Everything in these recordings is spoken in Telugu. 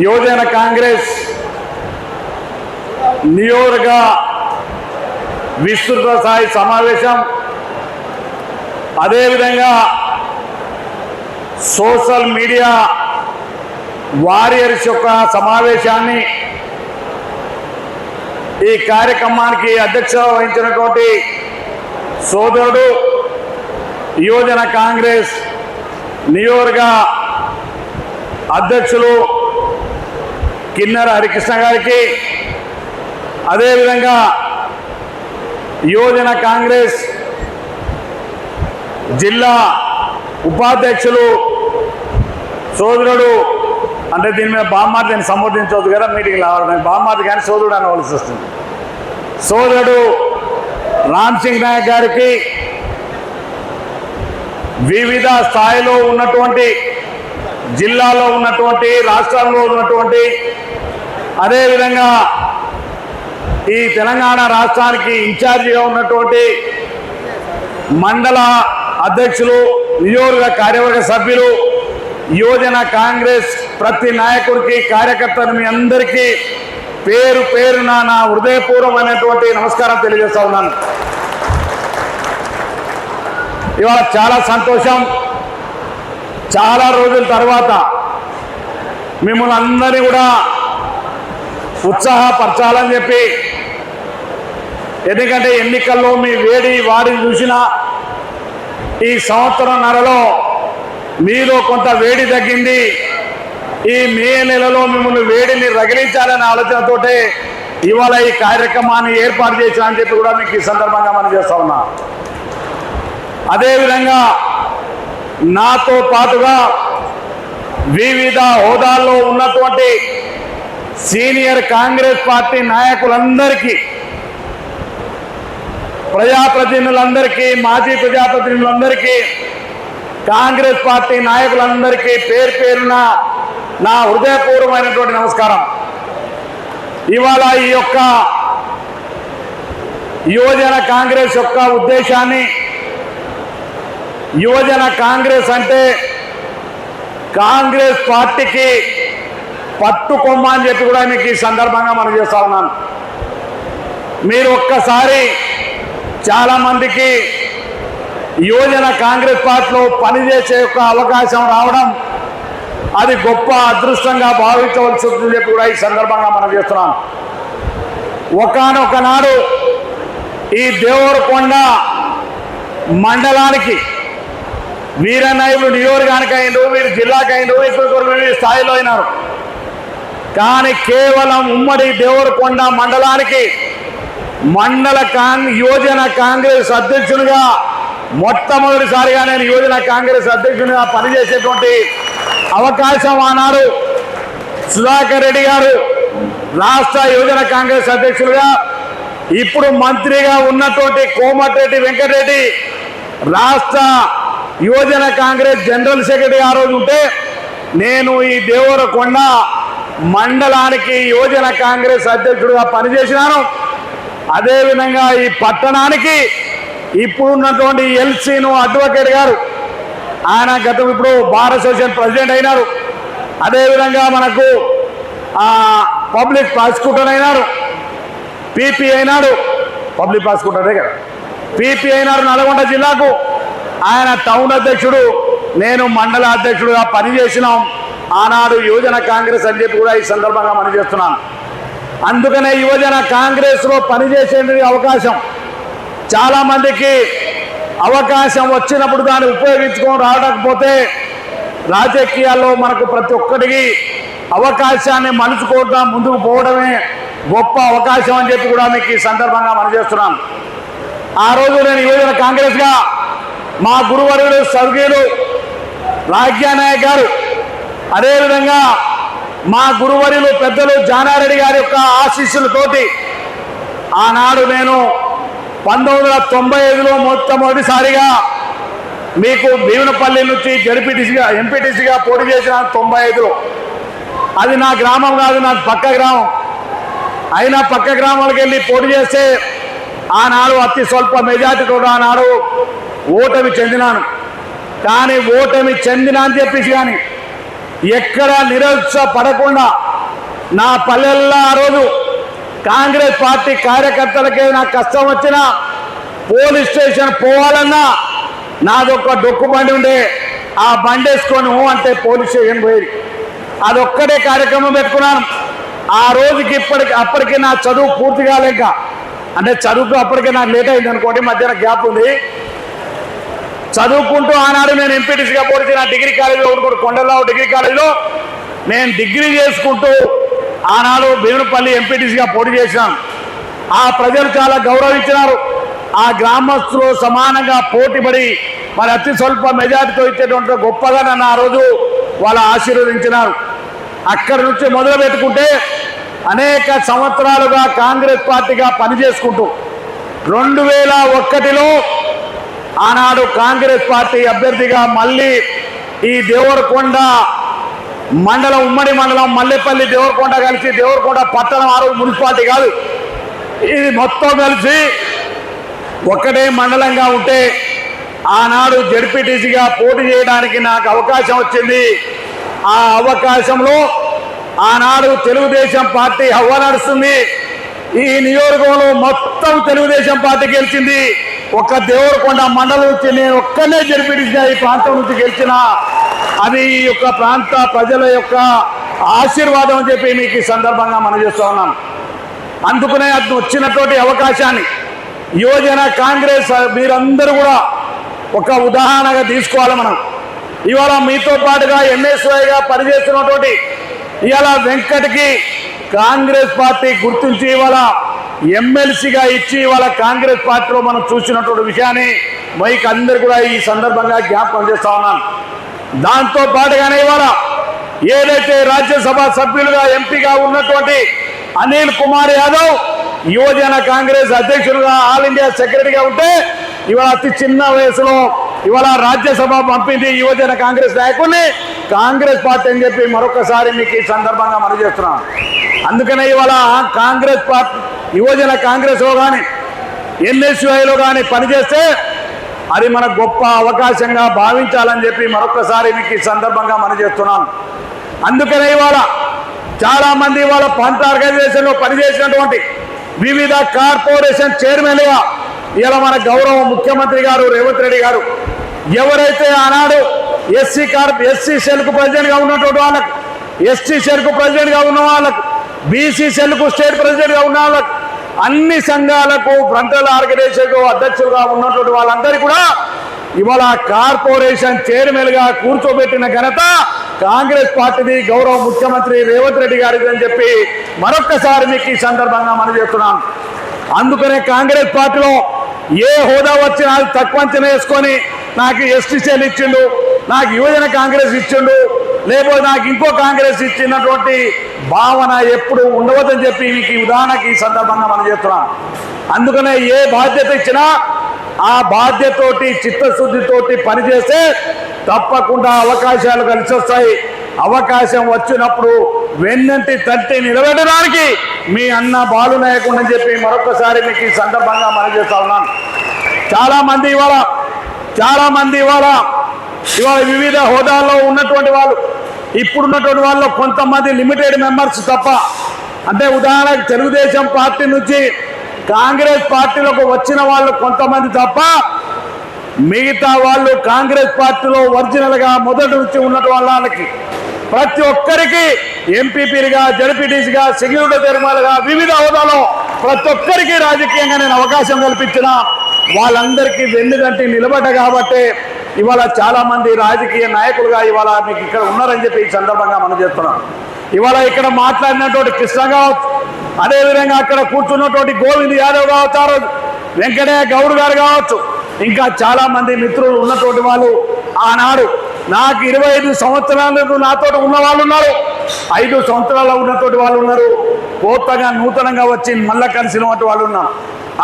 యువజన కాంగ్రెస్ నియోజక విస్తృత స్థాయి సమావేశం. అదేవిధంగా సోషల్ మీడియా వారియర్స్ యొక్క సమావేశాన్ని ఈ కార్యక్రమానికి అధ్యక్ష వహించినటువంటి సోదరుడు యువజన కాంగ్రెస్ నియోజక అధ్యక్షులు కిన్నెర హరికృష్ణ గారికి అదేవిధంగా యువజన కాంగ్రెస్ జిల్లా ఉపాధ్యక్షులు సోదరుడు అంటే దీని మీద బామ్మార్తిని సంబోధించవద్దు కదా మీటింగ్ రావడం బామ్మార్తి కానీ సోదరుడు అనవలసి వస్తుంది. సోదరుడు రామ్ సింగ్ నాయక్ గారికి వివిధ స్థాయిలో ఉన్నటువంటి జిల్లాలో ఉన్నటువంటి రాష్ట్రంలో ఉన్నటువంటి అదేవిధంగా ఈ తెలంగాణ రాష్ట్రానికి ఇన్ఛార్జిగా ఉన్నటువంటి మండల అధ్యక్షులు నియోజక కార్యవర్గ సభ్యులు యువజన కాంగ్రెస్ ప్రతి నాయకుడికి కార్యకర్తలు మీ అందరికీ పేరు పేరున నా హృదయపూర్వమైనటువంటి నమస్కారం తెలియజేస్తా ఉన్నాను. ఇవాళ చాలా సంతోషం. చాలా రోజుల తర్వాత మిమ్మల్ని అందరినీ కూడా ఉత్సాహపరచాలని చెప్పి ఎందుకంటే ఎన్నికల్లో మీ వేడి వాడిని చూసిన ఈ సంవత్సరం నెలలో మీలో కొంత వేడి తగ్గింది. ఈ మే నెలలో మిమ్మల్ని వేడిని రగిలించాలనే ఆలోచనతోటే ఇవాళ ఈ కార్యక్రమాన్ని ఏర్పాటు చేసిన అని చెప్పి కూడా మీకు ఈ సందర్భంగా మనం చేస్తా ఉన్నా. అదేవిధంగా నాతో పాటుగా వివిధ హోదాల్లో ఉన్నటువంటి సీనియర్ కాంగ్రెస్ పార్టీ నాయకులందరికీ ప్రజాప్రతినిధులందరికీ మాజీ ప్రజాప్రతినిధులందరికీ కాంగ్రెస్ పార్టీ నాయకులందరికీ పేరు పేరున నా హృదయపూర్వమైనటువంటి నమస్కారం. ఇవాళ ఈ యొక్క యువజన కాంగ్రెస్ యొక్క ఉద్దేశాన్ని యువజన కాంగ్రెస్ అంటే కాంగ్రెస్ పార్టీకి పట్టుకొమ్మ అని చెప్పి కూడా మీకు ఈ సందర్భంగా మనం చేస్తా ఉన్నాను. మీరు ఒక్కసారి చాలామందికి యువజన కాంగ్రెస్ పార్టీలో పనిచేసే యొక్క అవకాశం రావడం అది గొప్ప అదృష్టంగా భావించవలసి ఉందని చెప్పి కూడా ఈ సందర్భంగా మనం చేస్తున్నాం ఒకనొక నాడు ఈ దేవరకొండ మండలానికి వీరనాయకులు నియోజకానికి అయిండు వీరు జిల్లాకి అయిండు ఇంకొకరు స్థాయిలో అయినారు. కానీ కేవలం ఉమ్మడి దేవరకొండ మండలానికి మండల కాంగ్ యోజన కాంగ్రెస్ అధ్యక్షునిగా మొట్టమొదటిసారిగా నేను యోజన కాంగ్రెస్ అధ్యక్షునిగా పనిచేసేటువంటి అవకాశం ఆనాడు సుధాకర్ రెడ్డి గారు రాష్ట్ర యువజన కాంగ్రెస్ అధ్యక్షులుగా ఇప్పుడు మంత్రిగా ఉన్నటువంటి కోమటిరెడ్డి వెంకటరెడ్డి రాష్ట్ర యువజన కాంగ్రెస్ జనరల్ సెక్రటరీ ఆ రోజు ఉంటే నేను ఈ దేవరకొండ మండలానికి యువజన కాంగ్రెస్ అధ్యక్షుడిగా పనిచేసినాను. అదేవిధంగా ఈ పట్టణానికి ఇప్పుడున్నటువంటి ఎల్సీను అడ్వకేట్ గారు ఆయన గతం ఇప్పుడు బార్ అసోసియేషన్ ప్రెసిడెంట్ అయినారు. అదేవిధంగా మనకు పబ్లిక్ ప్రాసిక్యూటర్ అయినారు. పీపీ అయినాడు. పబ్లిక్ ప్రాసిక్యూటరే కదా. పీపీ అయినారు నల్గొండ జిల్లాకు. ఆయన టౌన్ అధ్యక్షుడు నేను మండల అధ్యక్షుడుగా పనిచేసినాం. ఆనాడు యువజన కాంగ్రెస్ అని చెప్పి కూడా ఈ సందర్భంగా మనం చేస్తున్నాను అందుకనే యువజన కాంగ్రెస్లో పనిచేసేందుకు అవకాశం. చాలామందికి అవకాశం వచ్చినప్పుడు దాన్ని ఉపయోగించుకొని రావడకపోతే రాజకీయాల్లో మనకు ప్రతి ఒక్కటికి అవకాశాన్ని మలుచుకోవటం ముందుకు పోవడమే గొప్ప అవకాశం అని చెప్పి కూడా మీకు ఈ సందర్భంగా మనం చేస్తున్నాను ఆ రోజు నేను యువజన కాంగ్రెస్గా మా గురువరుడు స్వర్గీయులు రాజ్యానాయక్ గారు. అదేవిధంగా మా గురువరులు పెద్దలు జానారెడ్డి గారి యొక్క ఆశీస్సులతోటి ఆనాడు నేను పంతొమ్మిది వందల తొంభై ఐదులో మొట్టమొదటిసారిగా మీకు భీమనపల్లి నుంచి జడిపిటీసీగా ఎంపీటీసీగా పోటీ చేసిన తొంభై ఐదులో. అది నా గ్రామం కాదు నా పక్క గ్రామం. అయినా పక్క గ్రామాలకు వెళ్ళి పోటీ చేస్తే ఆనాడు అతి స్వల్ప మెజార్టీతో ఆనాడు ఓటమి చెందినాను. కానీ ఓటమి చెందిన అని చెప్పేసి కానీ ఎక్కడ నిరుత్సాహపడకుండా నా పల్లెల్లో ఆ రోజు కాంగ్రెస్ పార్టీ కార్యకర్తలకే నాకు కష్టం వచ్చినా పోలీస్ స్టేషన్ పోవాలన్నా నాదొక్క డొక్కు బండి ఉండే ఆ బండి వేసుకొని అంటే పోలీస్ స్టేషన్ పోయేది. అదొక్కటే కార్యక్రమం పెట్టుకున్నాను. ఆ రోజుకి ఇప్పటికి అప్పటికి నా చదువు పూర్తి కాలేక అంటే చదువుకు అప్పటికే నాకు లేట్ అయింది అనుకోండి మధ్యాహ్నం గ్యాప్ ఉంది. చదువుకుంటూ ఆనాడు నేను ఎంపీటీసీగా పోటీ చేసిన డిగ్రీ కాలేజీలో ఉండుకుంటూ కొండలరావు డిగ్రీ కాలేజీలో నేను డిగ్రీ చేసుకుంటూ ఆనాడు భీములపల్లి ఎంపీటీసీగా పోటీ చేశాను ఆ ప్రజలు చాలా గౌరవించినారు. ఆ గ్రామస్తులు సమానంగా పోటీపడి మరి అతి స్వల్ప మెజార్టీతో ఇచ్చేటువంటి గొప్పగా నన్ను ఆ రోజు వాళ్ళు ఆశీర్వదించినారు. అక్కడి నుంచి మొదలు పెట్టుకుంటే అనేక సంవత్సరాలుగా కాంగ్రెస్ పార్టీగా పనిచేసుకుంటూ రెండు వేల ఒక్కటిలో ఆనాడు కాంగ్రెస్ పార్టీ అభ్యర్థిగా మళ్ళీ ఈ దేవరకొండ మండలం ఉమ్మడి మండలం మల్లెపల్లి దేవరకొండ కలిసి దేవరకొండ పట్టణం ఆరు మున్సిపాలిటీ కాదు. ఇది మొత్తం కలిసి ఒక్కటే మండలంగా ఉంటే ఆనాడు జడ్పీటీసీగా పోటీ చేయడానికి నాకు అవకాశం వచ్చింది. ఆ అవకాశంలో ఆనాడు తెలుగుదేశం పార్టీ హవ్వ నడుస్తుంది. ఈ నియోజకవర్గంలో మొత్తం తెలుగుదేశం పార్టీ గెలిచింది. ఒక్క దేవరకొండ మండలం నుంచి నేను ఒక్కనే జరిపించిన ఈ ప్రాంతం నుంచి గెలిచిన. అది ఈ యొక్క ప్రాంత ప్రజల యొక్క ఆశీర్వాదం అని చెప్పి మీకు ఈ సందర్భంగా మనం చేస్తూ ఉన్నాను అందుకునే అది వచ్చినటువంటి అవకాశాన్ని యువజన కాంగ్రెస్ మీరందరూ కూడా ఒక ఉదాహరణగా తీసుకోవాలి మనం. ఇవాళ మీతో పాటుగా ఎంఎస్వైగా పనిచేస్తున్నటువంటి ఇవాళ వెంకట్కి కాంగ్రెస్ పార్టీ గుర్తించి ఇవాళ ఎమ్మెల్సీగా ఇచ్చి ఇవాళ కాంగ్రెస్ పార్టీలో మనం చూసినటువంటి విషయాన్ని మైక్ అందరు కూడా ఈ సందర్భంగా జ్ఞాపకం చేస్తా ఉన్నాను. దాంతో పాటుగానే ఇవాళ ఏదైతే రాజ్యసభ సభ్యులుగా ఎంపీగా ఉన్నటువంటి అనిల్ కుమార్ యాదవ్ యువజన కాంగ్రెస్ అధ్యక్షులుగా ఆల్ ఇండియా సెక్రటరీగా ఉంటే ఇవాళ అతి చిన్న వయసులో ఇవాళ రాజ్యసభ పంపింది యువజన కాంగ్రెస్ నాయకుల్ని. కాంగ్రెస్ పార్టీ అని చెప్పి మరొకసారి మీకు ఈ సందర్భంగా మనం చేస్తున్నాను. అందుకనే ఇవాళ కాంగ్రెస్ పార్టీ యువజన కాంగ్రెస్లో కానీ ఎన్ఎస్యుఐలో కానీ పనిచేస్తే అది మన గొప్ప అవకాశంగా భావించాలని చెప్పి మరొకసారి మీకు ఈ సందర్భంగా మనం చేస్తున్నాను అందుకనే ఇవాళ చాలా మంది ఇవాళ పంట ఆర్గనైజేషన్లో పనిచేసినటువంటి వివిధ కార్పొరేషన్ చైర్మన్లుగా ఇలా మన గౌరవ ముఖ్యమంత్రి గారు రేవంత్ రెడ్డి గారు ఎవరైతే ఆనాడు ఎస్సీ కార్ ఎస్సీ సెల్కు ప్రెసిడెంట్గా ఉన్నటువంటి వాళ్ళకు ఎస్టీ సెల్కు ప్రెసిడెంట్గా ఉన్న వాళ్ళకు బీసీ సెల్కు స్టేట్ ప్రెసిడెంట్గా ఉన్న అన్ని సంఘాలకు ఫ్రంటల్ ఆర్గనైజేషన్ అధ్యక్షులుగా ఉన్నటువంటి వాళ్ళందరికీ కూడా ఇవాళ కార్పొరేషన్ చైర్మన్గా కూర్చోబెట్టిన ఘనత కాంగ్రెస్ పార్టీది గౌరవ ముఖ్యమంత్రి రేవంత్ రెడ్డి గారిది అని చెప్పి మరొక్కసారి మీకు ఈ సందర్భంగా మనం చేస్తున్నాం. అందుకనే కాంగ్రెస్ పార్టీలో ఏ హోదా వచ్చినా తక్కువ అంచనా వేసుకొని నాకు ఎస్టీ సెల్ ఇచ్చిండు నాకు యువజన కాంగ్రెస్ ఇచ్చిండు లేకపోతే నాకు ఇంకో కాంగ్రెస్ ఇచ్చినటువంటి భావన ఎప్పుడు ఉండవద్దని చెప్పి మీకు ఉదాహరణకి ఈ సందర్భంగా మనం చెప్తున్నాం అందుకనే ఏ బాధ్యత ఇచ్చినా ఆ బాధ్యతతోటి చిత్తశుద్ధితోటి పనిచేస్తే తప్పకుండా అవకాశాలు కలిసి వస్తాయి అవకాశం వచ్చినప్పుడు వెన్నంటి తట్టి నిలబెట్టడానికి మీ అన్న బాలు నాయకుండా చెప్పి మరొకసారి మీకు ఈ సందర్భంగా మనం చేస్తా ఉన్నాను చాలామంది ఇవాళ చాలామంది ఇవాళ ఇవాళ వివిధ హోదాల్లో ఉన్నటువంటి వాళ్ళు ఇప్పుడున్నటువంటి వాళ్ళు కొంతమంది లిమిటెడ్ మెంబర్స్ తప్ప అంటే ఉదాహరణకు తెలుగుదేశం పార్టీ నుంచి కాంగ్రెస్ పార్టీలోకి వచ్చిన వాళ్ళు కొంతమంది తప్ప మిగతా వాళ్ళు కాంగ్రెస్ పార్టీలో ఒరిజినల్గా మొదటి నుంచి ఉన్నటువంటి వాళ్ళకి ప్రతి ఒక్కరికి ఎంపీపీలుగా జడ్పీటీసీగా సెక్యూరిటీ తీర్మాలుగా వివిధ హోదాలో ప్రతి ఒక్కరికి రాజకీయంగా నేను అవకాశం కల్పించిన వాళ్ళందరికీ వెన్నుగంటి నిలబడ్డ కాబట్టి ఇవాళ చాలా మంది రాజకీయ నాయకులుగా ఇవాళ మీకు ఇక్కడ ఉన్నారని చెప్పి ఈ సందర్భంగా మనం చేస్తున్నాం ఇవాళ ఇక్కడ మాట్లాడినటువంటి కృష్ణ కావచ్చు అదేవిధంగా అక్కడ కూర్చున్నటువంటి గోవింద్ యాదవ్ కావచ్చు వెంకటయ్య గౌడ్ గారు కావచ్చు ఇంకా చాలా మంది మిత్రులు ఉన్నటువంటి వాళ్ళు ఆనాడు. నాకు ఇరవై ఐదు సంవత్సరాలకు నాతో ఉన్న వాళ్ళు ఉన్నారు. ఐదు సంవత్సరాలు ఉన్నటువంటి వాళ్ళు ఉన్నారు. కొత్తగా నూతనంగా వచ్చి మళ్ళా కలిసినటువంటి వాళ్ళు ఉన్నారు.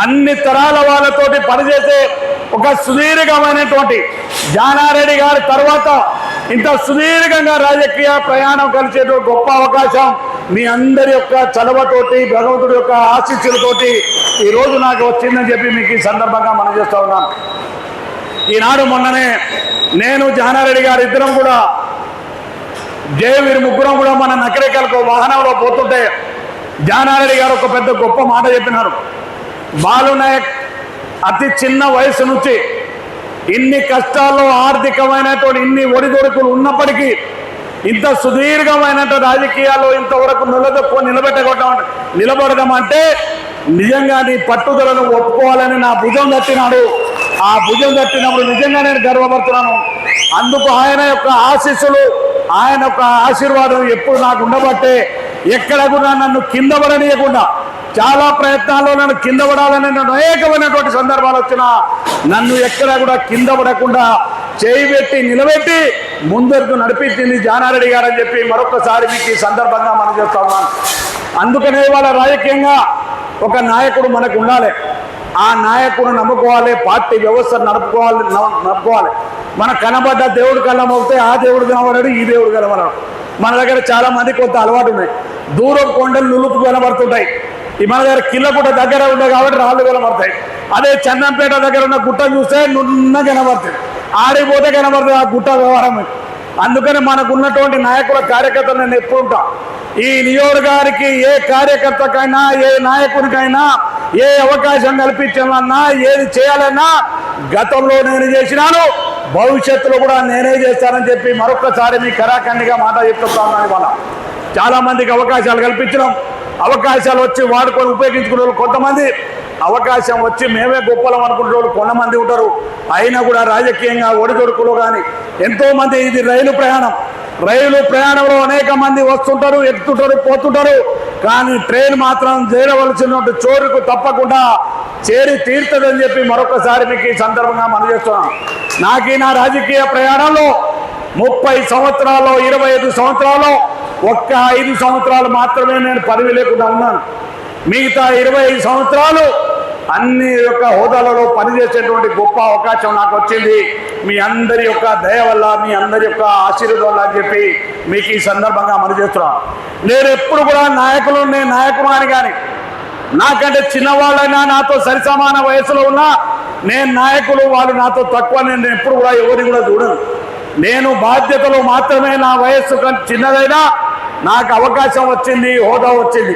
అన్ని తరాల వాళ్ళతోటి పనిచేసే ఒక సుదీర్ఘమైనటువంటి జానారెడ్డి గారి తర్వాత ఇంత సుదీర్ఘంగా రాజకీయ ప్రయాణం కలిసేటువంటి గొప్ప అవకాశం మీ అందరి యొక్క చలవతోటి భగవంతుడి యొక్క ఆశీస్సులతోటి ఈరోజు నాకు వచ్చిందని చెప్పి మీకు ఈ సందర్భంగా మనం చేస్తా ఉన్నాను ఈనాడు మొన్ననే నేను జానారెడ్డి గారు ఇద్దరం కూడా జయ వీరి ముగ్గురం కూడా మన నకరేకలకు వాహనంలో పోతుంటే జానారెడ్డి గారు ఒక పెద్ద గొప్ప మాట చెప్పినారు. బాలు నాయక్ అతి చిన్న వయసు నుంచి ఇన్ని కష్టాల్లో ఆర్థికమైనటువంటి ఇన్ని ఒడిదొడుకులు ఉన్నప్పటికీ ఇంత సుదీర్ఘమైనటువంటి రాజకీయాల్లో ఇంతవరకు నిలదొక్కు నిలబెట్టగొట్టడం నిలబడడం అంటే నిజంగా నీ పట్టుదలను ఒప్పుకోవాలని నా భుజం తట్టినాడు. ఆ భుజం తట్టినప్పుడు నిజంగా నేను గర్వపడుతున్నాను. అందుకు ఆయన యొక్క ఆశీస్సులు ఆయన యొక్క ఆశీర్వాదం ఎప్పుడు నాకు ఉండబట్టే ఎక్కడ కూడా నన్ను కింద పడనీయకుండా చాలా ప్రయత్నాల్లో నన్ను కింద పడాలని నన్ను అనేకమైనటువంటి సందర్భాలు వచ్చినా నన్ను ఎక్కడ కూడా కింద పడకుండా చేయి పెట్టి నిలబెట్టి ముందరకు నడిపించింది జానారెడ్డి గారు అని చెప్పి మరొకసారి మీకు ఈ సందర్భంగా మనం చేస్తా ఉన్నాను అందుకనే వాళ్ళ రాజకీయంగా ఒక నాయకుడు మనకు ఉండాలి. ఆ నాయకుడు నమ్ముకోవాలి పార్టీ వ్యవస్థ నడుపుకోవాలి నడుపుకోవాలి. మన కనబడ్డ దేవుడు కళ్ళం అవుతే ఆ దేవుడు కనబడాడు ఈ దేవుడు కనబడాడు. మన దగ్గర చాలా మంది కొంత అలవాటు ఉన్నాయి. దూరం కొండలు నులుపు కనబడుతుంటాయి. మన దగ్గర కిల్లగుట్ట దగ్గర ఉండే కాబట్టి రాళ్ళు కనబడతాయి అదే చందంపేట దగ్గర ఉన్న గుట్ట చూస్తే నున్న కనబడుతుంది. ఆడిపోతే కనబడుతుంది ఆ గుట్ట వ్యవహారం. అందుకని మనకు ఉన్నటువంటి నాయకుల కార్యకర్తలు నేను ఎప్పుడు ఉంటా. ఈ నియోజకవర్గానికి ఏ కార్యకర్తకైనా ఏ నాయకునికైనా ఏ అవకాశం కల్పించాలన్నా ఏది చేయాలన్నా గతంలో నేను చేసినాను. భవిష్యత్తులో కూడా నేనే చేస్తానని చెప్పి మరొకసారి మీ కరాఖండిగా మాట చెప్తున్నాను ఇవాళ. చాలామందికి అవకాశాలు కల్పించడం అవకాశాలు వచ్చి వాడుకొని ఉపయోగించుకునే వాళ్ళు కొంతమంది. అవకాశం వచ్చి మేమే గొప్పలం అనుకునే వాళ్ళు కొంతమంది ఉంటారు. అయినా కూడా రాజకీయంగా ఒడిదొడుకులు కానీ ఎంతోమంది ఇది రైలు ప్రయాణం. రైలు ప్రయాణంలో అనేక మంది వస్తుంటారు ఎక్కుతుంటారు పోతుంటారు. కానీ ట్రైన్ మాత్రం చేరవలసిన చోరుకు తప్పకుండా చేరి తీరుతుందని చెప్పి మరొకసారి మీకు ఈ సందర్భంగా మనం చేస్తున్నాం. నాకు నా రాజకీయ ప్రయాణంలో ముప్పై సంవత్సరాలు ఇరవై ఐదు సంవత్సరాలు ఒక్క ఐదు సంవత్సరాలు మాత్రమే నేను పదవి లేకుండా ఉన్నాను. మిగతా ఇరవై ఐదు సంవత్సరాలు అన్ని యొక్క హోదాలలో పనిచేసేటువంటి గొప్ప అవకాశం నాకు వచ్చింది. మీ అందరి యొక్క దయ వల్ల మీ అందరి యొక్క ఆశీర్వాదం వల్ల అని చెప్పి మీకు ఈ సందర్భంగా మనం చేస్తున్నాను నేను ఎప్పుడు కూడా నాయకులు నేను నాయకుడు అని కానీ నాకంటే చిన్నవాళ్ళైనా నాతో సరిసమాన వయసులో ఉన్నా నేను నాయకులు వాళ్ళు నాతో తక్కువ నేను ఎప్పుడు కూడా ఎవరిని కూడా చూడను. నేను బాధ్యతలు మాత్రమే నా వయస్సు కంటే చిన్నదైనా నాకు అవకాశం వచ్చింది హోదా వచ్చింది.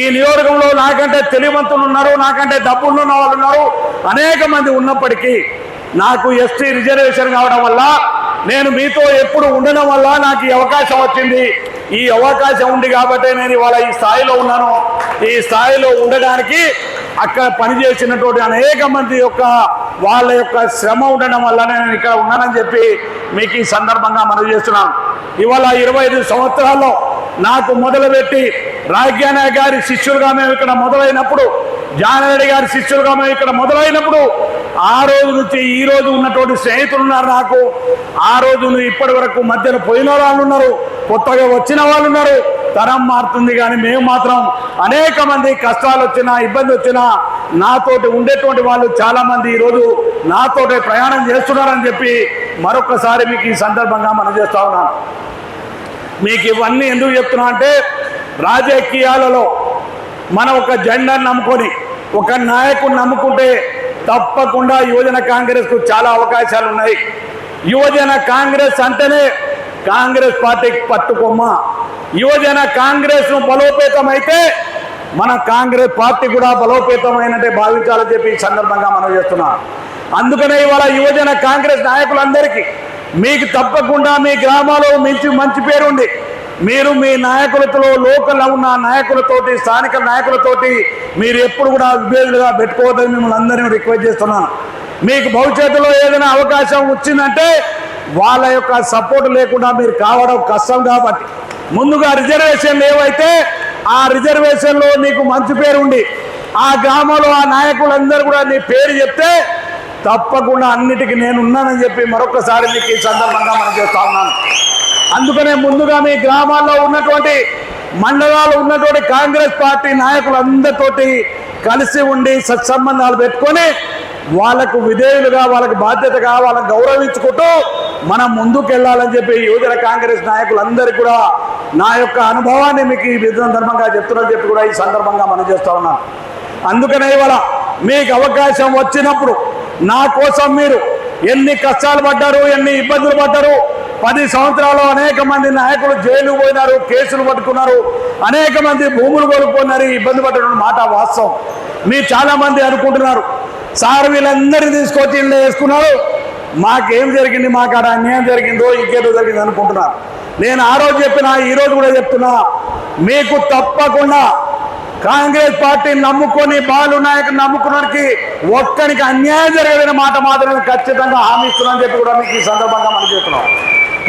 ఈ నియోజకంలో నాకంటే తెలివంతులు ఉన్నారు నాకంటే డబ్బులు ఉన్న వాళ్ళు ఉన్నారు. అనేక మంది ఉన్నప్పటికీ నాకు ఎస్టీ రిజర్వేషన్ కావడం వల్ల నేను మీతో ఎప్పుడు ఉండడం వల్ల నాకు ఈ అవకాశం వచ్చింది. ఈ అవకాశం ఉంది కాబట్టి నేను ఇవాళ ఈ స్థాయిలో ఉన్నాను. ఈ స్థాయిలో ఉండడానికి అక్కడ పనిచేసినటువంటి అనేక మంది యొక్క వాళ్ళ యొక్క శ్రమ ఉండడం వల్ల నేను ఇక్కడ ఉన్నానని చెప్పి మీకు ఈ సందర్భంగా మనవి చేస్తున్నాను. ఇవాళ ఇరవై ఐదు సంవత్సరాల్లో నాకు మొదలుపెట్టి రాజ్యానాయ గారి శిష్యులుగా మేము ఇక్కడ మొదలైనప్పుడు జానరెడ్డి గారి శిష్యులుగా మేము ఇక్కడ మొదలైనప్పుడు ఆ రోజు నుంచి ఈ రోజు ఉన్నటువంటి స్నేహితులు ఉన్నారు నాకు. ఆ రోజు ఇప్పటి వరకు మధ్యలో పోయిన వాళ్ళు ఉన్నారు కొత్తగా వచ్చిన వాళ్ళు ఉన్నారు. తరం మారుతుంది కానీ మేము మాత్రం అనేక మంది కష్టాలు వచ్చినా ఇబ్బంది వచ్చినా నాతోటి ఉండేటువంటి వాళ్ళు చాలా మంది ఈరోజు నాతోటి ప్రయాణం చేస్తున్నారని చెప్పి మరొకసారి మీకు ఈ సందర్భంగా మనం చేస్తా ఉన్నాను మీకు ఇవన్నీ ఎందుకు చెప్తున్నా అంటే రాజకీయాలలో మనం ఒక జెండాను నమ్ముకొని ఒక నాయకుడు నమ్ముకుంటే తప్పకుండా యువజన కాంగ్రెస్కు చాలా అవకాశాలు ఉన్నాయి. యువజన కాంగ్రెస్ అంటేనే కాంగ్రెస్ పార్టీకి పట్టుకొమ్మ. యువజన కాంగ్రెస్ను బలోపేతం అయితే మన కాంగ్రెస్ పార్టీ కూడా బలోపేతమైనట్టే భావించాలని చెప్పి ఈ సందర్భంగా మనం చేస్తున్నాం. అందుకనే ఇవాళ యువజన కాంగ్రెస్ నాయకులందరికీ మీకు తప్పకుండా మీ గ్రామాల్లో మంచి మంచి పేరు ఉంది మీరు మీ నాయకులతో లోకల్ ఉన్న నాయకులతోటి స్థానిక నాయకులతోటి మీరు ఎప్పుడు కూడా విభేదులుగా పెట్టుకోవద్దని మిమ్మల్ని అందరినీ రిక్వెస్ట్ చేస్తున్నాను మీకు భవిష్యత్తులో ఏదైనా అవకాశం వచ్చిందంటే వాళ్ళ యొక్క సపోర్ట్ లేకుండా మీరు కావడం కష్టం కాబట్టి. ముందుగా రిజర్వేషన్లు ఏవైతే ఆ రిజర్వేషన్లో నీకు మంచి పేరు ఉండి ఆ గ్రామంలో ఆ నాయకులందరూ కూడా నీ పేరు చెప్తే తప్పకుండా అన్నిటికీ నేను ఉన్నానని చెప్పి మరొకసారి మీకు ఈ సందర్భంగా మనం చేస్తా ఉన్నాను. అందుకనే ముందుగా మీ గ్రామాల్లో ఉన్నటువంటి మండలాలు ఉన్నటువంటి కాంగ్రెస్ పార్టీ నాయకులందరితోటి కలిసి ఉండి సత్సంబంధాలు పెట్టుకొని వాళ్ళకు విధేయులుగా వాళ్ళకు బాధ్యతగా వాళ్ళని గౌరవించుకుంటూ మనం ముందుకెళ్ళాలని చెప్పి యువజన కాంగ్రెస్ నాయకులందరికీ కూడా నా యొక్క అనుభవాన్ని మీకు ఈ సందర్భంగా చెప్తున్నాను చెప్పి కూడా ఈ సందర్భంగా మనం చేస్తా ఉన్నాను అందుకనే ఇవాళ మీకు అవకాశం వచ్చినప్పుడు నా కోసం మీరు ఎన్ని కష్టాలు పడ్డారు ఎన్ని ఇబ్బందులు పడ్డారు పది సంవత్సరాలు అనేక మంది నాయకులు జైలు పోయినారు కేసులు పట్టుకున్నారు అనేక మంది భూములు కోల్పోయినారు ఇబ్బంది పడ్డ మాట వాస్తవం. మీరు చాలామంది అనుకుంటున్నారు సార్ వీళ్ళందరినీ తీసుకొచ్చి వీళ్ళు వేసుకున్నారు మాకేం జరిగింది మాకు ఆడ అన్యాయం జరిగిందో ఇంకేదో జరిగింది అనుకుంటున్నారు నేను ఆ రోజు చెప్పినా ఈరోజు కూడా చెప్తున్నా. మీకు తప్పకుండా కాంగ్రెస్ పార్టీ నమ్ముకొని బాలు నాయకుని నమ్ముకున్నకి ఒక్కడికి అన్యాయం జరగదనే మాట మాత్రమే ఖచ్చితంగా హామీ ఇస్తున్నాను చెప్పి కూడా మీకు ఈ సందర్భంగా మనం చెప్తున్నాం.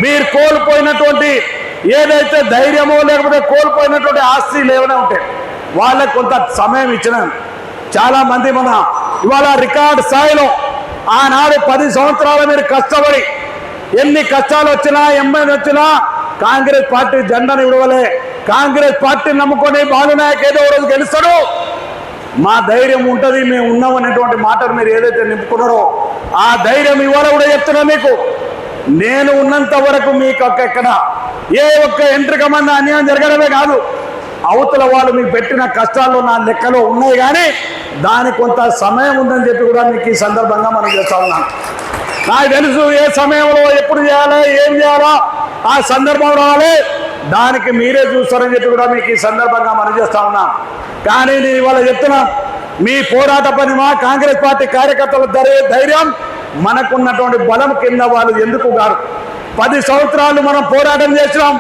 మీరు కోల్పోయినటువంటి ఏదైతే ధైర్యమో లేకపోతే కోల్పోయినటువంటి ఆస్తి లేవనే ఉంటాయి వాళ్ళకి కొంత సమయం ఇచ్చిన. చాలా మంది మన ఇవాళ రికార్డ్ స్థాయిలో ఆనాడు పది సంవత్సరాలు మీరు కష్టపడి ఎన్ని కష్టాలు వచ్చినా ఎంఐని వచ్చినా కాంగ్రెస్ పార్టీ జెండాను విడవలే. కాంగ్రెస్ పార్టీ నమ్ముకొని బాలునాయక్ ఏదో ఒక రోజు గెలుస్తాడు. మా ధైర్యం ఉంటుంది మేము ఉన్నాం అనేటువంటి మాటను మీరు ఏదైతే నింపుకున్నారో ఆ ధైర్యం ఇవాళ కూడా చెప్తున్నా మీకు. నేను ఉన్నంత వరకు మీకు ఎక్కడ? ఏ ఒక్క ఎంట్రీ మంది అన్యాయం జరగడమే కాదు. అవతల వాళ్ళు మీకు పెట్టిన కష్టాల్లో నా లెక్కలో ఉన్నాయి కానీ దానికి కొంత సమయం ఉందని చెప్పి కూడా మీకు ఈ సందర్భంగా మనం చేస్తా ఉన్నాను నాకు తెలుసు ఏ సమయంలో ఎప్పుడు చేయాలి ఏం చేయాలో ఆ సందర్భం రావాలి దానికి మీరే చూస్తారని చెప్పి కూడా మీకు ఈ సందర్భంగా మనం చేస్తా ఉన్నాం. కానీ నేను ఇవాళ చెప్తున్నా మీ పోరాట పనిమా కాంగ్రెస్ పార్టీ కార్యకర్తల ధైర్యం మనకున్నటువంటి బలం కింద వాళ్ళు ఎందుకు గారు? పది సంవత్సరాలు మనం పోరాటం చేసినాం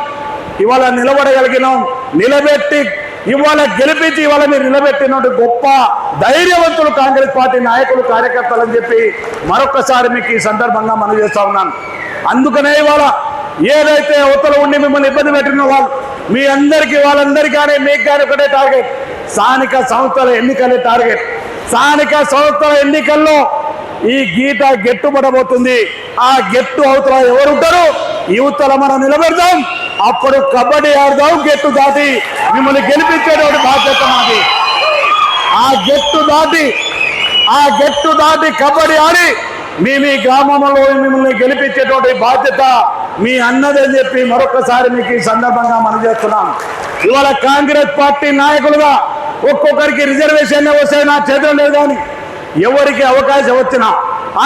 ఇవాళ నిలబడగలిగినాం. నిలబెట్టి ఇవాళ గెలిపించి ఇవాళ మీరు నిలబెట్టినటువంటి గొప్ప ధైర్యవంతులు కాంగ్రెస్ పార్టీ నాయకులు కార్యకర్తలు అని చెప్పి మరొకసారి మీకు ఈ సందర్భంగా మనం చేస్తా ఉన్నాను. అందుకనే ఇవాళ ఏదైతే అవతల ఉండి మిమ్మల్ని ఇబ్బంది పెట్టిన వాళ్ళు మీ అందరికీ వాళ్ళందరికీ కానీ మీకు కానీ ఒకటే టార్గెట్. స్థానిక సంస్థల ఎన్నికలే టార్గెట్. స్థానిక సంస్థల ఎన్నికల్లో ఈ గీత గెట్టుబడబోతుంది. ఆ గెట్టు అవతల ఎవరుంటారు యువతల మనం నిలబెడదాం. అప్పుడు కబడ్డీ ఆడదాం గెట్టు దాటి మిమ్మల్ని గెలిపించేటువంటి బాధ్యత మాది. ఆ గెట్టు దాటి ఆ గెట్టు దాటి కబడ్డీ ఆడి మీ మీ గ్రామంలో మిమ్మల్ని గెలిపించేటువంటి బాధ్యత మీ అన్నదని చెప్పి మరొకసారి మీకు ఈ సందర్భంగా మనం చేస్తున్నాం. ఇవాళ కాంగ్రెస్ పార్టీ నాయకులుగా ఒక్కొక్కరికి రిజర్వేషన్ వస్తే నా చేతులు లేదు కానీ ఎవరికి అవకాశం వచ్చినా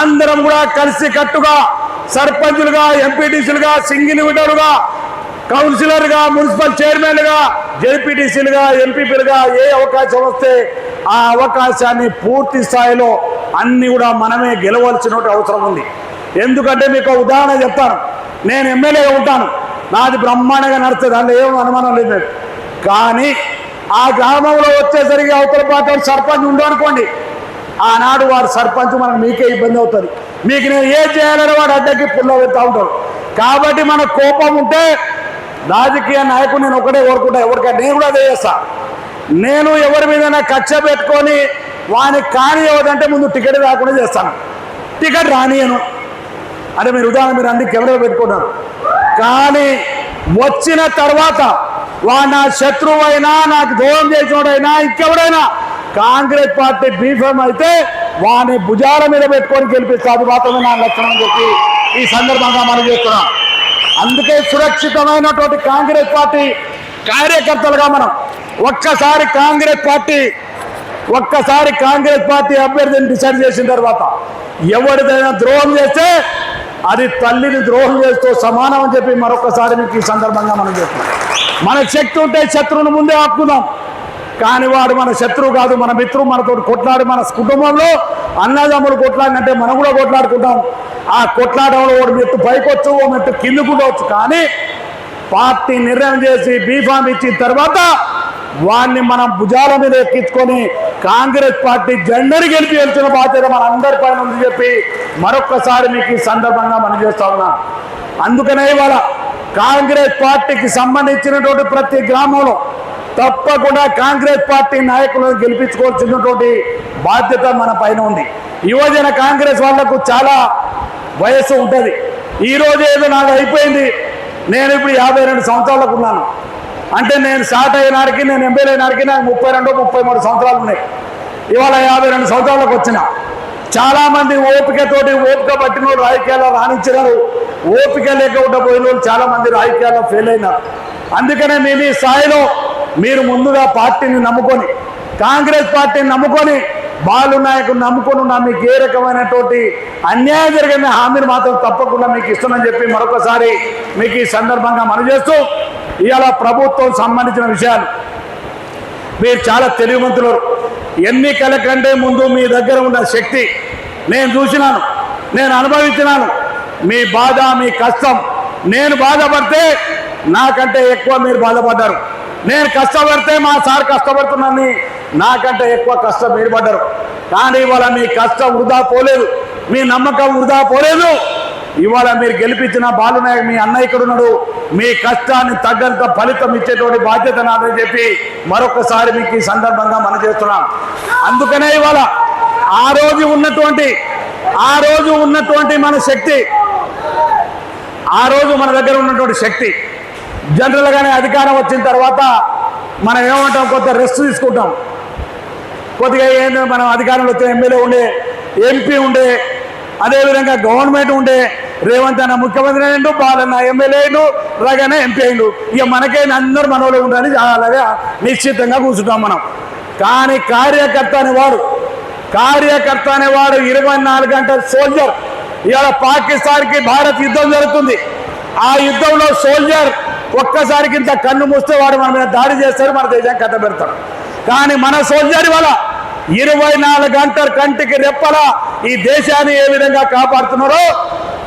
అందరం కూడా కలిసి కట్టుగా సర్పంచులుగా ఎంపీటీసీలుగా సింగిల్ విడోలుగా కౌన్సిలర్గా మున్సిపల్ చైర్మన్గా జెడ్పీటీసీలుగా ఎంపీపీలుగా ఏ అవకాశం వస్తే ఆ అవకాశాన్ని పూర్తి స్థాయిలో అన్ని కూడా మనమే గెలవలసిన అవసరం ఉంది. ఎందుకంటే మీకు ఉదాహరణ చెప్తాను. నేను ఎమ్మెల్యేగా ఉంటాను. నాది బ్రహ్మాండంగా నడుస్తుంది. అందులో ఏం అనుమానం లేదు. కానీ ఆ గ్రామంలో వచ్చేసరికి అవతల పార్టీ సర్పంచ్ ఉండు అనుకోండి. ఆనాడు వాడు సర్పంచ్ మనకు మీకే ఇబ్బంది అవుతుంది. మీకు నేను ఏం చేయాలని వాడు అడ్డకి పుల్ల పెడతా ఉంటాడు. కాబట్టి మన కోపం ఉంటే రాజకీయ నాయకుడు నేను ఒకటే కోరుకుంటా ఎవరికైనా నేను కూడా అదే చేస్తా. నేను ఎవరి మీదైనా కక్ష పెట్టుకొని వాని కాని ఎవరంటే ముందు టికెట్ రాకుండా చేస్తాను. టికెట్ రానియను. అంటే మీరు ఉదాహరణ మీరు అన్ని కెమెరా పెట్టుకున్నారు కానీ వచ్చిన తర్వాత వా నా శత్రువు అయినా నాకు దూరం చేసినోడైనా ఇంకెవడైనా కాంగ్రెస్ పార్టీ బీఫం అయితే వాని భుజాల మీద పెట్టుకొని గెలిపిస్తే అది మాత్రమే నా లక్షణం చెప్పి ఈ సందర్భంగా మనం చేస్తున్నాం. అందుకే సురక్షితమైనటువంటి కాంగ్రెస్ పార్టీ కార్యకర్తలుగా మనం ఒక్కసారి కాంగ్రెస్ పార్టీ ఒక్కసారి కాంగ్రెస్ పార్టీ అభ్యర్థిని డిసైడ్ చేసిన తర్వాత ఎవరిదైనా ద్రోహం చేస్తే అది తల్లిని ద్రోహం చేస్తూ సమానం అని చెప్పి మరొకసారి మీకు ఈ సందర్భంగా మనం చెప్తున్నాం. మన శక్తి ఉంటే శత్రువుని ముందే ఆపుకుందాం. కానీ వాడు మన శత్రువు కాదు మన మిత్రుడు మనతో కొట్లాడి మన కుటుంబంలో అన్నదమ్ములు కొట్లాడినంటే మనం కూడా కొట్లాడుకుంటాం. ఆ కొట్లాడడంలో వాడు మెట్టు పైకొచ్చు ఓ మెట్టు కిందకుండవచ్చు కానీ పార్టీ నిర్ణయం చేసి బీఫామ్ ఇచ్చిన తర్వాత వాడిని మనం భుజాల మీద ఎక్కించుకొని కాంగ్రెస్ పార్టీ జెండర్ గెలిపి వెళ్తున్న బాధ్యత మన అందరి పైన ఉంది చెప్పి మరొక్కసారి మీకు ఈ సందర్భంగా మనం చేస్తా ఉన్నాం. అందుకనే ఇవాళ కాంగ్రెస్ పార్టీకి సంబంధించినటువంటి ప్రతి గ్రామంలో తప్పకుండా కాంగ్రెస్ పార్టీ నాయకులను గెలిపించుకోవాల్సినటువంటి బాధ్యత మన పైన ఉంది. యువజన కాంగ్రెస్ వాళ్ళకు చాలా వయస్సు ఉంటుంది. ఈరోజు ఏదో నాకు అయిపోయింది. నేను ఇప్పుడు యాభై రెండు సంవత్సరాలకు ఉన్నాను. అంటే నేను స్టార్ట్ అయినాడికి నేను ఎమ్మెల్యే అయినాడికి నాకు ముప్పై రెండు ముప్పై మూడు సంవత్సరాలు ఉన్నాయి. ఇవాళ యాభై రెండు సంవత్సరాలకు వచ్చిన. చాలామంది ఓపికతోటి ఓపిక పట్టిన రాజకీయాల్లో రాణించినారు. ఓపిక లేకుండా పోయిన వాళ్ళు చాలా మంది రాజకీయాల్లో ఫెయిల్ అయినారు. అందుకనే నేను ఈ స్థాయిలో మీరు ముందుగా పార్టీని నమ్ముకొని కాంగ్రెస్ పార్టీని నమ్ముకొని బాలు నాయకుడు నమ్ముకొని ఉన్న మీకు ఏ రకమైనటువంటి అన్యాయం జరిగిన హామీని మాత్రం తప్పకుండా మీకు ఇస్తానని చెప్పి మరొకసారి మీకు ఈ సందర్భంగా మనం చేస్తూ ఇవాళ ప్రభుత్వం సంబంధించిన విషయాలు. మీరు చాలా తెలివిమంతులు ఎన్నికల కంటే ముందు మీ దగ్గర ఉన్న శక్తి నేను చూసినాను నేను అనుభవించినాను. మీ బాధ మీ కష్టం నేను బాధపడితే నాకంటే ఎక్కువ మీరు బాధపడ్డారు. నేను కష్టపడితే మా సార్ కష్టపడుతున్నాను నాకంటే ఎక్కువ కష్టం మీరు పడ్డారు కానీ ఇవాళ మీ కష్టం వృధా పోలేదు. మీ నమ్మకం వృధా పోలేదు. ఇవాళ మీరు గెలిపించిన బాలునాయక్ మీ అన్న ఇక్కడ ఉన్నాడు. మీ కష్టాన్ని తగ్గంత ఫలితం ఇచ్చేటువంటి బాధ్యత నాదని చెప్పి మరొకసారి మీకు ఈ సందర్భంగా మనం చేస్తున్నాం. అందుకనే ఇవాళ ఆ రోజు ఉన్నటువంటి ఆ రోజు ఉన్నటువంటి మన శక్తి ఆ రోజు మన దగ్గర ఉన్నటువంటి శక్తి జనరల్గానే అధికారం వచ్చిన తర్వాత మనం ఏమంటాం? కొంత రెస్ట్ తీసుకుంటాం. కొద్దిగా ఏందో మనం అధికారంలో వచ్చిన ఎమ్మెల్యే ఉండే ఎంపీ ఉండే అదేవిధంగా గవర్నమెంట్ ఉండే రేవంత్ అన్న ముఖ్యమంత్రి అయ్యిండు బాలన్న ఎమ్మెల్యే అయిండు రగన ఎంపీ అయిండు ఇక మనకైనా అందరు మనలో ఉండాలని అలాగే నిశ్చితంగా కూర్చుంటాం మనం. కానీ కార్యకర్త అనేవాడు కార్యకర్త అనేవాడు ఇరవై నాలుగు గంటల సోల్జర్ ఇవాళ పాకిస్తాన్కి భారత్ యుద్ధం జరుగుతుంది. ఆ యుద్ధంలో సోల్జర్ ఒక్కసారికి ఇంత కన్ను మూస్తే వాడు మన మీద దాడి చేస్తారు మన దేశం కథ పెడతాడు. కానీ మన సోల్జర్ వల్ల ఇరవై నాలుగు గంటల కంటికి రెప్పల ఈ దేశాన్ని ఏ విధంగా కాపాడుతున్నారో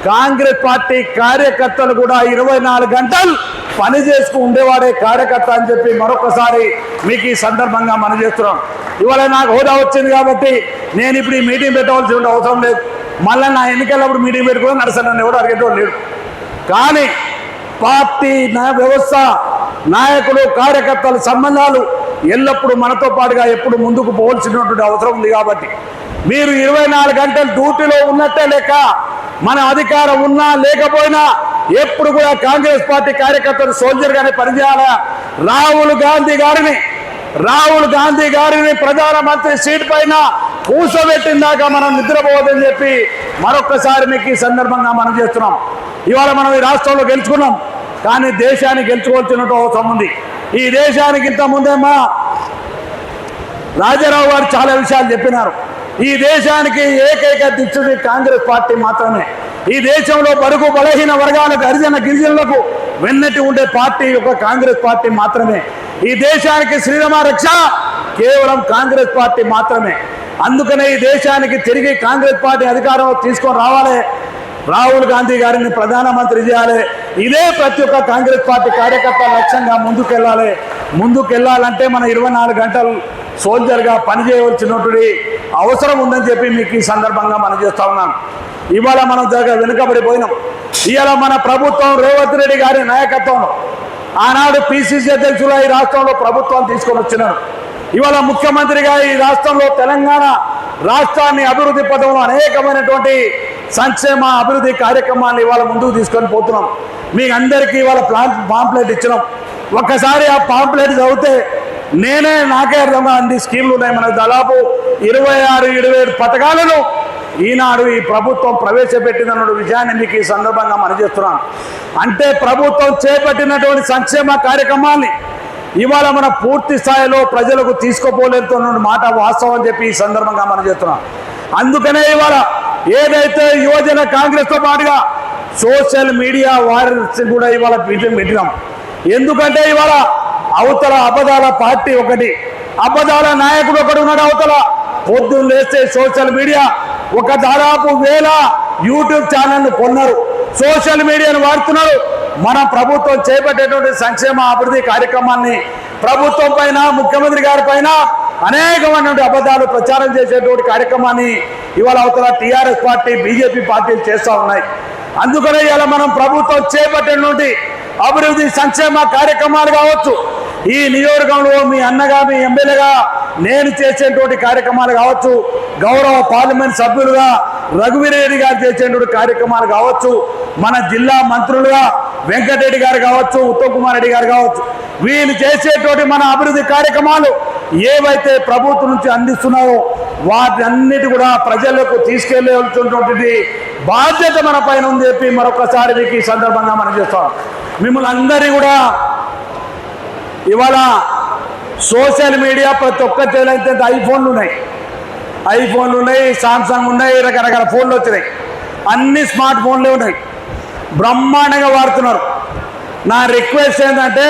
కాంగ్రెస్ పార్టీ కార్యకర్తలు కూడా ఇరవై నాలుగు గంటలు పని చేసుకు ఉండేవాడే కార్యకర్త అని చెప్పి మరొకసారి మీకు ఈ సందర్భంగా మనం చేస్తున్నాం. ఇవాళ నాకు హోదా వచ్చింది కాబట్టి నేను ఇప్పుడు ఈ మీటింగ్ పెట్టవలసి ఉండే అవసరం లేదు. మళ్ళీ నా ఎన్నికలప్పుడు మీటింగ్ పెట్టుకుని నడుస్తానని కూడా అడిగేటోడు లేడు. కానీ పార్టీ నా వ్యవస్థ నాయకులు కార్యకర్తల సంబంధాలు ఎల్లప్పుడూ మనతో పాటుగా ఎప్పుడు ముందుకు పోవాల్సినటువంటి అవసరం ఉంది కాబట్టి. మీరు ఇరవై నాలుగు గంటలు డ్యూటీలో ఉన్నట్టే లేక మన అధికారం ఉన్నా లేకపోయినా ఎప్పుడు కూడా కాంగ్రెస్ పార్టీ కార్యకర్తలు సోల్జర్గానే పనిచేయాలా. రాహుల్ గాంధీ గారిని రాహుల్ గాంధీ గారిని ప్రధానమంత్రి సీట్ పైన కూసబెట్టిందాక మనం నిద్రపోవద్దని చెప్పి మరొక్కసారి మీకు ఈ సందర్భంగా మనం చేస్తున్నాం. ఇవాళ మనం ఈ రాష్ట్రంలో గెలుచుకున్నాం. కానీ దేశాన్ని గెలుచుకోవాల్సిన అవసరం ఉంది. ఈ దేశానికి ఇంత ముందేమా రాజారావు గారు చాలా విషయాలు చెప్పినారు. ఈ దేశానికి ఏకైక దిక్కుది కాంగ్రెస్ పార్టీ మాత్రమే. ఈ దేశంలో బడుగు బలహీన వర్గాలకు హరిజన గిరిజనులకు వెన్నటి ఉండే పార్టీ యొక్క కాంగ్రెస్ పార్టీ మాత్రమే. ఈ దేశానికి శ్రీరామ రక్ష కేవలం కాంగ్రెస్ పార్టీ మాత్రమే. అందుకనే ఈ దేశానికి తిరిగి కాంగ్రెస్ పార్టీ అధికారం తీసుకొని రావాలి. రాహుల్ గాంధీ గారిని ప్రధానమంత్రి చేయాలి. ఇదే ప్రతి ఒక్క కాంగ్రెస్ పార్టీ కార్యకర్త లక్ష్యంగా ముందుకెళ్ళాలి. ముందుకెళ్ళాలంటే మన ఇరవై నాలుగు గంటలు సోల్జర్గా పనిచేయవలసినటువంటి అవసరం ఉందని చెప్పి మీకు ఈ సందర్భంగా మనం చేస్తా ఉన్నాను ఇవాళ మనం దగ్గర వెనుకబడిపోయినాం. ఇవాళ మన ప్రభుత్వం రేవంత్ రెడ్డి గారి నాయకత్వంలో ఆనాడు పిసిసి అధ్యక్షులు ఈ రాష్ట్రంలో ప్రభుత్వం తీసుకొని వచ్చినారు. ఇవాళ ముఖ్యమంత్రిగా ఈ రాష్ట్రంలో తెలంగాణ రాష్ట్రాన్ని అభివృద్ధి పథంలో అనేకమైనటువంటి సంక్షేమ అభివృద్ధి కార్యక్రమాన్ని ఇవాళ ముందుకు తీసుకొని పోతున్నాం. మీకు అందరికీ ఇవాళ ప్లాన్ పాంప్లెట్ ఇచ్చినాం. ఒక్కసారి ఆ పాంప్లెట్ చదివితే నేనే నాకే అర్థంగా అన్ని స్కీమ్లు ఉన్నాయి. మనకు దాదాపు ఇరవై ఆరు ఇరవై ఏడు పథకాలను ఈనాడు ఈ ప్రభుత్వం ప్రవేశపెట్టిందన్న విషయాన్ని మీకు ఈ సందర్భంగా మనం చేస్తున్నాను అంటే ప్రభుత్వం చేపట్టినటువంటి సంక్షేమ కార్యక్రమాల్ని ఇవాళ మన పూర్తి స్థాయిలో ప్రజలకు తీసుకుపోలేతున్న మాట వాస్తవం అని చెప్పి ఈ సందర్భంగా మనం చెప్తున్నాం. అందుకనే ఇవాళ ఏదైతే యువజన కాంగ్రెస్తో పాటుగా సోషల్ మీడియా వారిస్ కూడా ఇవాళ పెట్టినాం. ఎందుకంటే ఇవాళ అవతల అబదాల పార్టీ ఒకటి అబదాల నాయకుడు ఒకడు ఉన్నాడు అవతల. పొద్దున్న లేస్తే సోషల్ మీడియా ఒక దాదాపు వేల యూట్యూబ్ ఛానల్ కొన్నారు. సోషల్ మీడియాను వాడుతున్నారు. మన ప్రభుత్వం చేపట్టేటువంటి సంక్షేమ అభివృద్ధి కార్యక్రమాన్ని ప్రభుత్వం పైన ముఖ్యమంత్రి గారి పైన అనేకమైనటువంటి అబద్ధాలు ప్రచారం చేసేటువంటి కార్యక్రమాన్ని ఇవాళ అవతల టీఆర్ఎస్ పార్టీ బీజేపీ పార్టీలు చేస్తూ ఉన్నాయి. అందుకనే ఇలా మనం ప్రభుత్వం చేపట్టినటువంటి అభివృద్ధి సంక్షేమ కార్యక్రమాలు కావచ్చు. ఈ నియోజకవర్గంలో మీ అన్నగా మీ ఎమ్మెల్యేగా నేను చేసేటువంటి కార్యక్రమాలు కావచ్చు. గౌరవ పార్లమెంట్ సభ్యులుగా రఘువీరెడ్డి గారు చేసేటువంటి కార్యక్రమాలు కావచ్చు. మన జిల్లా మంత్రులుగా వెంకటరెడ్డి గారు కావచ్చు ఉత్తమ్ కుమార్ రెడ్డి గారు కావచ్చు వీళ్ళు చేసేటువంటి మన అభివృద్ధి కార్యక్రమాలు ఏవైతే ప్రభుత్వం నుంచి అందిస్తున్నాయో వాటన్నిటి కూడా ప్రజలకు తీసుకెళ్ళేటువంటి బాధ్యత మన పైన ఉంది చెప్పి మరొకసారి మీకు ఈ సందర్భంగా మనం చేస్తాం. మిమ్మల్ని అందరినీ కూడా ఇవాళ సోషల్ మీడియా ప్రతి ఒక్క అయితే ఐఫోన్లు ఉన్నాయి. ఐఫోన్లు ఉన్నాయి సామ్సంగ్ ఉన్నాయి రకరకాల ఫోన్లు వచ్చినాయి. అన్ని స్మార్ట్ ఫోన్లే ఉన్నాయి. బ్రహ్మాండంగా వాడుతున్నారు. నా రిక్వెస్ట్ ఏంటంటే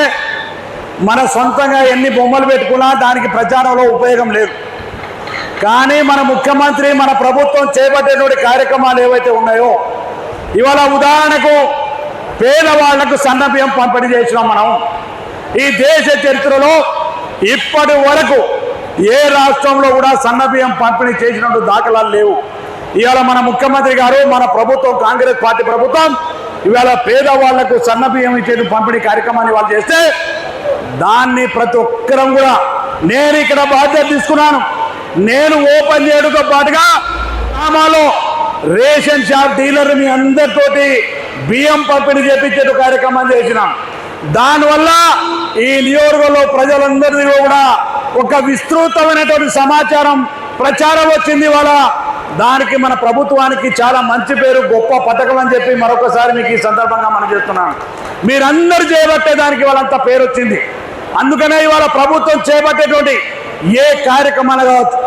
మన సొంతంగా ఎన్ని బొమ్మలు పెట్టుకున్నా దానికి ప్రచారంలో ఉపయోగం లేదు. కానీ మన ముఖ్యమంత్రి మన ప్రభుత్వం చేపట్టేటువంటి కార్యక్రమాలు ఏవైతే ఉన్నాయో ఇవాళ ఉదాహరణకు పేదవాళ్ళకు సన్నబియ్యం పంపిణీ చేసినాం మనం. ఈ దేశ చరిత్రలో ఇప్పటి వరకు ఏ రాష్ట్రంలో కూడా సన్నబియ్యం పంపిణీ చేసినట్టు దాఖలాలు లేవు. ఇవాళ మన ముఖ్యమంత్రి గారు మన ప్రభుత్వం కాంగ్రెస్ పార్టీ ప్రభుత్వం ఇవాళ పేదవాళ్ళకు సన్నబియ్యం ఇచ్చే పంపిణీ కార్యక్రమాన్ని వాళ్ళు చేస్తే దాన్ని ప్రతి ఒక్కరం కూడా నేను ఇక్కడ బాధ్యత తీసుకున్నాను. నేను ఓపెన్ చేయడంతో పాటుగా గ్రామాలో రేషన్ షాప్ డీలర్ మీ అందరితోటి బియ్యం పంపిణీ చేపించే కార్యక్రమం చేసినాం. దానివల్ల ఈ నియోజకవర్గంలో ప్రజలందరినీ కూడా ఒక విస్తృతమైనటువంటి సమాచారం ప్రచారం వచ్చింది వాళ్ళ దానికి మన ప్రభుత్వానికి చాలా మంచి పేరు గొప్ప పథకం అని చెప్పి మరొకసారి మీకు ఈ సందర్భంగా మనం చేస్తున్నాను మీరందరూ చేయబట్టే దానికి వాళ్ళంత పేరు వచ్చింది. అందుకనే ఇవాళ ప్రభుత్వం చేపట్టేటువంటి ఏ కార్యక్రమాలు కావచ్చు.